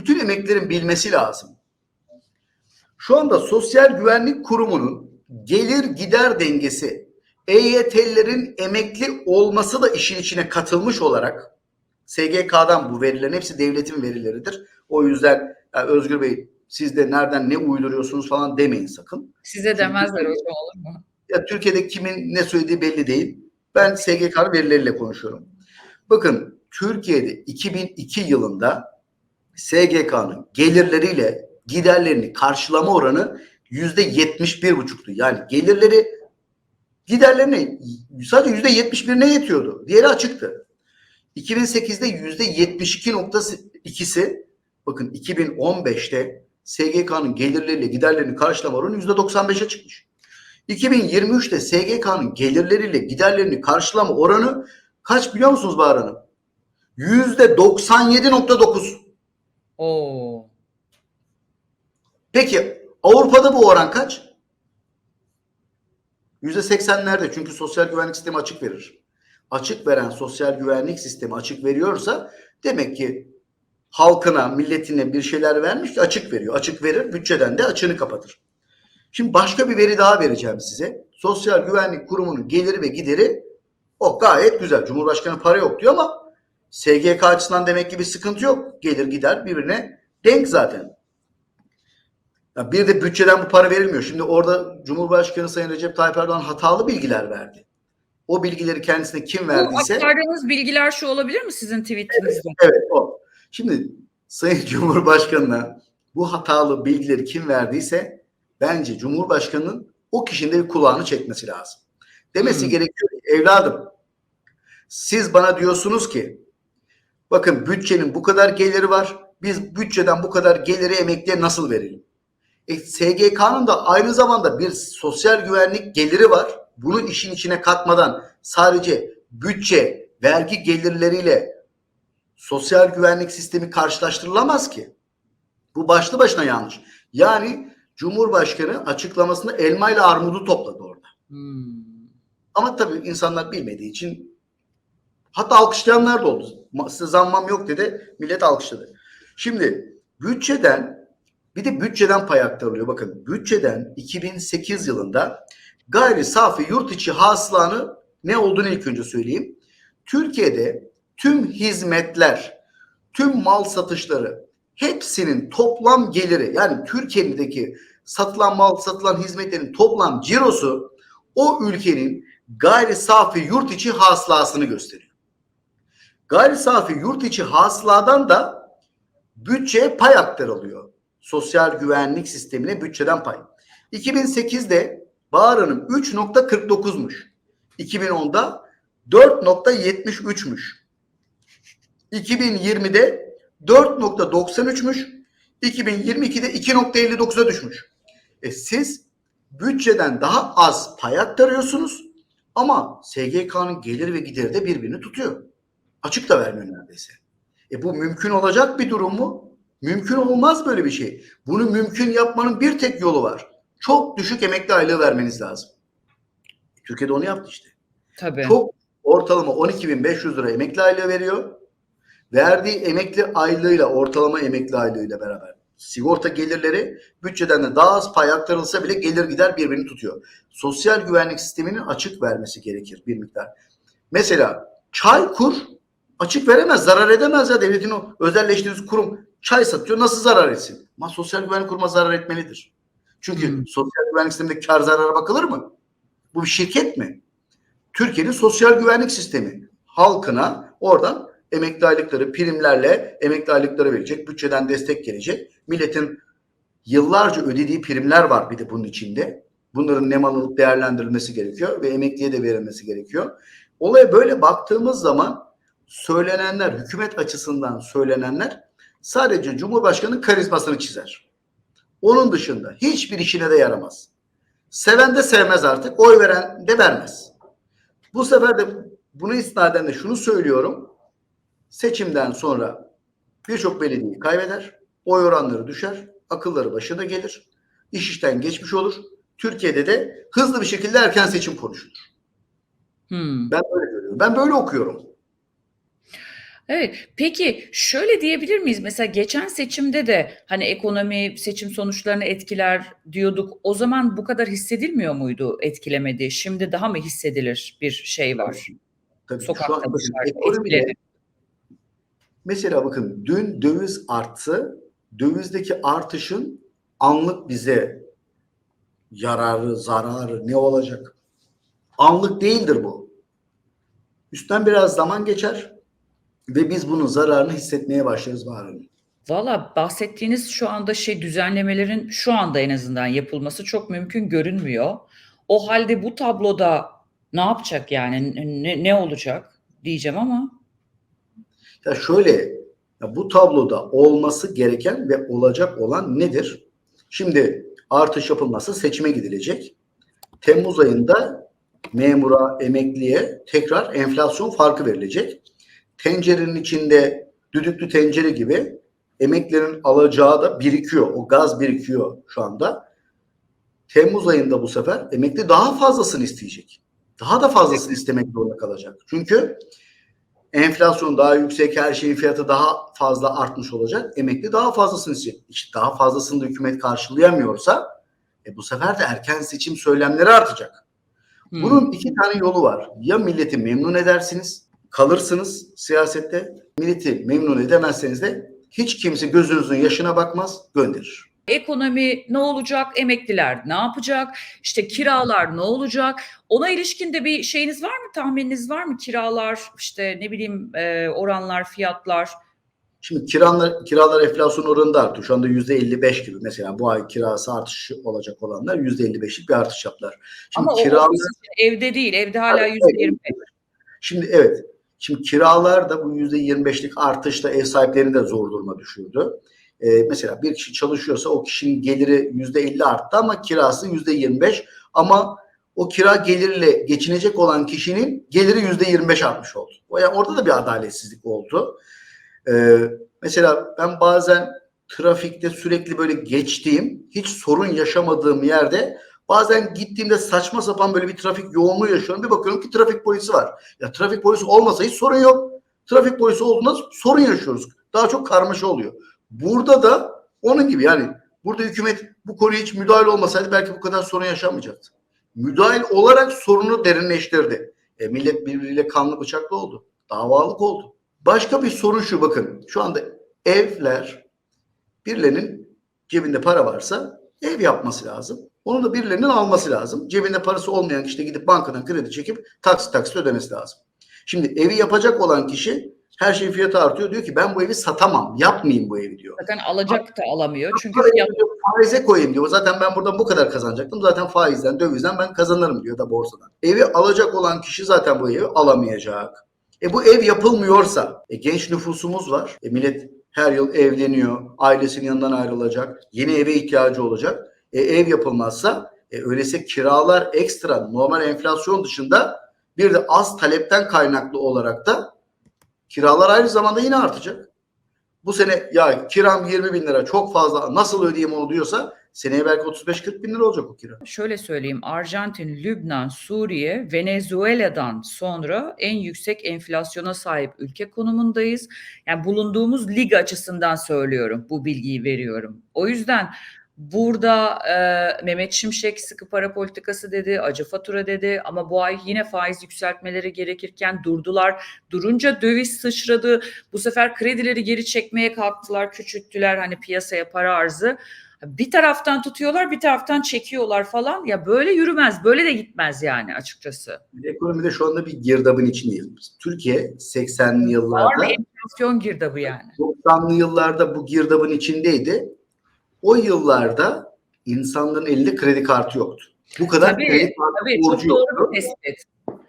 bütün emeklilerin bilmesi lazım. Şu anda Sosyal Güvenlik Kurumu'nun gelir gider dengesi EYT'lilerin emekli olması da işin içine katılmış olarak SGK'dan bu verilerin hepsi devletin verileridir. O yüzden ya Özgür Bey siz de nereden ne uyduruyorsunuz falan demeyin sakın. Size demezler hocam olur mu? Ya Türkiye'de kimin ne söylediği belli değil. Ben SGK'nın verileriyle konuşuyorum. Bakın Türkiye'de 2002 yılında SGK'nın gelirleriyle giderlerini karşılama oranı yüzde yetmiş bir buçuktu. Yani gelirleri giderlerine sadece yüzde yetmiş birine yetiyordu. Diğeri açıktı. 2008'de yüzde yetmiş iki ikisi bakın 2015'te SGK'nın gelirleriyle giderlerini karşılama oranı yüzde 95'e çıkmış. 2023'te SGK'nın gelirleriyle giderlerini karşılama oranı kaç biliyor musunuz Bahar Hanım? Yüzde 97.9. Oo. Peki Avrupa'da bu oran kaç? Yüzde 80'lerde çünkü sosyal güvenlik sistemi açık verir. Açık veren sosyal güvenlik sistemi açık veriyorsa demek ki halkına, milletine bir şeyler vermiş açık veriyor. Açık verir, bütçeden de açığını kapatır. Şimdi başka bir veri daha vereceğim size. Sosyal Güvenlik Kurumu'nun geliri ve gideri o gayet güzel. Cumhurbaşkanı para yok diyor ama SGK açısından demek ki bir sıkıntı yok. Gelir gider birbirine denk zaten. Ya bir de bütçeden bu para verilmiyor. Şimdi orada Cumhurbaşkanı Sayın Recep Tayyip Erdoğan hatalı bilgiler verdi. O bilgileri kendisine kim Bu verdiyse aktardığınız bilgiler şu olabilir mi sizin tweetinizde? Evet o. Şimdi Sayın Cumhurbaşkanı'na bu hatalı bilgileri kim verdiyse bence Cumhurbaşkanı'nın o kişinin de bir kulağını çekmesi lazım. Demesi Hmm. gerekiyor ki, evladım siz bana diyorsunuz ki bakın bütçenin bu kadar geliri var. Biz bütçeden bu kadar geliri emekliye nasıl verelim? E, SGK'nın da aynı zamanda bir sosyal güvenlik geliri var. Bunu işin içine katmadan sadece bütçe, vergi gelirleriyle sosyal güvenlik sistemi karşılaştırılamaz ki. Bu başlı başına yanlış. Yani Cumhurbaşkanı açıklamasında elma ile armudu topladı orada. Hmm. Ama tabii insanlar bilmediği için hatta alkışlayanlar da oldu. Size zammam yok dedi. Millet alkışladı. Şimdi bütçeden bir de bütçeden pay aktarılıyor. Bakın bütçeden 2008 yılında gayri safi yurt içi hasılanı ne olduğunu ilk önce söyleyeyim. Türkiye'de tüm hizmetler, tüm mal satışları hepsinin toplam geliri yani Türkiye'deki satılan mal, satılan hizmetlerin toplam cirosu o ülkenin gayri safi yurt içi hasılasını gösteriyor. Gayri safi yurt içi hasıladan da bütçeye pay aktarılıyor. Sosyal güvenlik sistemine bütçeden pay. 2008'de Bahar Hanım 3.49'muş. 2010'da 4.73'müş. 2020'de 4.93'müş. 2022'de 2.59'a düşmüş. E siz bütçeden daha az pay aktarıyorsunuz ama SGK'nın gelir ve gideri de birbirini tutuyor. Açık da vermiyor neredeyse. E bu mümkün olacak bir durum mu? Mümkün olmaz böyle bir şey. Bunu mümkün yapmanın bir tek yolu var. Çok düşük emekli aylığı vermeniz lazım. Türkiye'de onu yaptı işte. Tabii. Çok ortalama 12.500 lira emekli aylığı veriyor. Verdiği emekli aylığıyla ortalama emekli aylığıyla beraber sigorta gelirleri bütçeden de daha az pay aktarılsa bile gelir gider birbirini tutuyor. Sosyal güvenlik sisteminin açık vermesi gerekir bir miktar. Mesela Çaykur açık veremez, zarar edemez ya devletin o özelleştirdiği kurum çay satıyor nasıl zarar etsin? Ama sosyal güvenlik kuruma zarar etmelidir. Çünkü Hmm. sosyal güvenlik sisteminde kar zarara bakılır mı? Bu bir şirket mi? Türkiye'nin sosyal güvenlik sistemi halkına oradan emekli aylıkları primlerle emekli aylıkları verecek. Bütçeden destek gelecek. Milletin yıllarca ödediği primler var bir de bunun içinde. Bunların nem alınıp değerlendirilmesi gerekiyor ve emekliye de verilmesi gerekiyor. Olaya böyle baktığımız zaman söylenenler, hükümet açısından söylenenler sadece Cumhurbaşkanı'nın karizmasını çizer. Onun dışında hiçbir işine de yaramaz. Seven de sevmez artık, oy veren de vermez. Bu sefer de bunu istinaden de şunu söylüyorum. Seçimden sonra birçok belediyeyi kaybeder, oy oranları düşer, akılları başına gelir, iş işten geçmiş olur. Türkiye'de de hızlı bir şekilde erken seçim konuşulur. Hmm. Ben böyle görüyorum. Ben böyle okuyorum. Evet. Peki şöyle diyebilir miyiz? Mesela geçen seçimde de hani ekonomi seçim sonuçlarını etkiler diyorduk. O zaman bu kadar hissedilmiyor muydu etkilemedi? Şimdi daha mı hissedilir bir şey var? Tabii şu Sokakta an dışarıda ekonomide etkileri. mesela bakın dün döviz arttı. Dövizdeki artışın anlık bize yararı, zararı ne olacak? Anlık değildir bu. Üstten biraz zaman geçer ve biz bunun zararını hissetmeye başlarız Bahar Valla bahsettiğiniz şu anda şey düzenlemelerin şu anda en azından yapılması çok mümkün görünmüyor. O halde bu tabloda ne yapacak yani ne, ne olacak diyeceğim ama Ya şöyle, ya bu tabloda olması gereken ve olacak olan nedir? Şimdi artış yapılması seçime gidilecek. Temmuz ayında memura, emekliye tekrar enflasyon farkı verilecek. Tencerenin içinde düdüklü tencere gibi emeklerin alacağı da birikiyor. O gaz birikiyor şu anda. Temmuz ayında bu sefer emekli daha fazlasını isteyecek. Daha da fazlasını istemek zorunda kalacak. Çünkü enflasyon daha yüksek, her şeyin fiyatı daha fazla artmış olacak. Emekli daha fazlasını isteyecek. İşte daha fazlasını da hükümet karşılayamıyorsa e bu sefer de erken seçim söylemleri artacak. hmm, Bunun iki tane yolu var. Ya milleti memnun edersiniz, kalırsınız siyasette. Milleti memnun edemezseniz de hiç kimse gözünüzün yaşına bakmaz, gönderir. ekonomi ne olacak, emekliler ne yapacak, işte kiralar ne olacak? Ona ilişkin de bir şeyiniz var mı, tahmininiz var mı? Kiralar, işte ne bileyim e, oranlar, fiyatlar. Şimdi kiralar, kiralar enflasyon oranında artıyor. Şu anda yüzde 55 gibi. Mesela bu ay kirası artışı olacak olanlar yüzde 55'lik bir artış yaptılar. Şimdi Ama kiralar, evde değil, evde hala yüzde yirmi. şimdi evet. Şimdi kiralar da bu yüzde 25'lik artışla ev sahiplerini de zor duruma düşürdü. Ee, mesela bir kişi çalışıyorsa o kişinin geliri yüzde 50 arttı ama kirası yüzde 25 ama o kira geliriyle geçinecek olan kişinin geliri yüzde 25 artmış oldu. O yani orada da bir adaletsizlik oldu. Ee, mesela ben bazen trafikte sürekli böyle geçtiğim, hiç sorun yaşamadığım yerde bazen gittiğimde saçma sapan böyle bir trafik yoğunluğu yaşıyorum. Bir bakıyorum ki trafik polisi var. Ya trafik polisi olmasa hiç sorun yok. Trafik polisi olduğunda sorun yaşıyoruz. Daha çok karmaşa oluyor. Burada da onun gibi yani burada hükümet bu konuya hiç müdahale olmasaydı belki bu kadar sorun yaşanmayacaktı. Müdahil olarak sorunu derinleştirdi. E, millet birbiriyle kanlı bıçaklı oldu. Davalık oldu. Başka bir sorun şu bakın. Şu anda evler birilerinin cebinde para varsa ev yapması lazım. Onu da birilerinin alması lazım. Cebinde parası olmayan kişi de gidip bankadan kredi çekip taksit taksit ödemesi lazım. Şimdi evi yapacak olan kişi her şeyin fiyatı artıyor. Diyor ki ben bu evi satamam. Yapmayayım bu evi diyor. Zaten alacak da alamıyor. Çünkü fiyat faize koyayım diyor. Zaten ben buradan bu kadar kazanacaktım. Zaten faizden, dövizden ben kazanırım diyor da borsadan. Evi alacak olan kişi zaten bu evi alamayacak. E bu ev yapılmıyorsa, e genç nüfusumuz var. E millet her yıl evleniyor, ailesinin yanından ayrılacak, yeni eve ihtiyacı olacak. E ev yapılmazsa, e öyleyse kiralar ekstra normal enflasyon dışında bir de az talepten kaynaklı olarak da kiralar aynı zamanda yine artacak. Bu sene ya kiram 20 bin lira çok fazla nasıl ödeyeyim onu diyorsa seneye belki 35-40 bin lira olacak o kira. şöyle söyleyeyim Arjantin, Lübnan, Suriye, Venezuela'dan sonra en yüksek enflasyona sahip ülke konumundayız. Yani bulunduğumuz lig açısından söylüyorum bu bilgiyi veriyorum. O yüzden burada e, Mehmet Şimşek sıkı para politikası dedi, acı fatura dedi ama bu ay yine faiz yükseltmeleri gerekirken durdular. Durunca döviz sıçradı. Bu sefer kredileri geri çekmeye kalktılar, küçülttüler hani piyasaya para arzı. Bir taraftan tutuyorlar, bir taraftan çekiyorlar falan. Ya böyle yürümez, böyle de gitmez yani açıkçası. Ekonomide şu anda bir girdabın içindeyiz. Türkiye 80'li Var yıllarda, mı enflasyon girdabı yani? 90'lı yıllarda bu girdabın içindeydi. O yıllarda insanların elinde kredi kartı yoktu. Bu kadar Tabii, kredi kartı Tabii çok borcu doğru yoktu. tespit.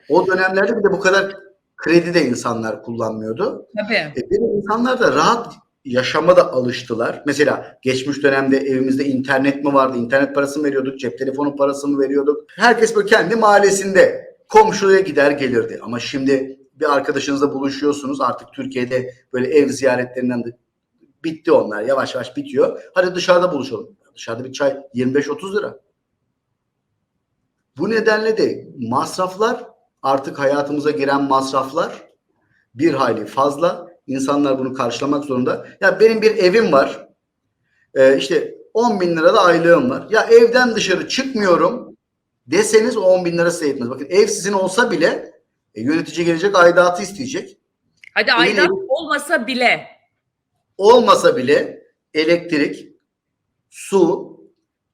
O dönemlerde bir de bu kadar kredi de insanlar kullanmıyordu. Tabii. E, bir insanlar da rahat yaşama da alıştılar. Mesela geçmiş dönemde evimizde internet mi vardı? İnternet parası mı veriyorduk? Cep telefonu parası mı veriyorduk? Herkes böyle kendi mahallesinde komşuya gider gelirdi. Ama şimdi bir arkadaşınızla buluşuyorsunuz. Artık Türkiye'de böyle ev ziyaretlerinden de bitti onlar. Yavaş yavaş bitiyor. Hadi dışarıda buluşalım. Dışarıda bir çay 25-30 lira. Bu nedenle de masraflar artık hayatımıza giren masraflar bir hayli fazla. insanlar bunu karşılamak zorunda. Ya benim bir evim var. Ee, işte 10 bin lira da aylığım var. Ya evden dışarı çıkmıyorum deseniz o 10 bin lira size yetmez. Bakın ev sizin olsa bile e, yönetici gelecek aidatı isteyecek. Hadi aidat olmasa bile Olmasa bile elektrik, su,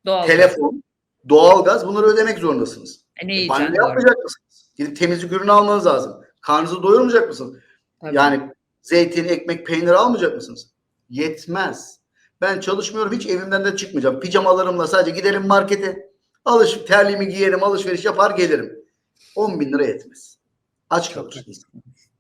doğal. telefon, doğalgaz bunları ödemek zorundasınız. E, ne yiyeceksin? Doğru. yapmayacak mısınız? Gidip temizlik ürünü almanız lazım. Karnınızı doyurmayacak mısınız? Tabii. Yani zeytin, ekmek, peynir almayacak mısınız? Yetmez. Ben çalışmıyorum hiç evimden de çıkmayacağım. Pijamalarımla sadece giderim markete. Alış, terliğimi giyerim, alışveriş yapar gelirim. 10 bin lira yetmez. Aç kalır.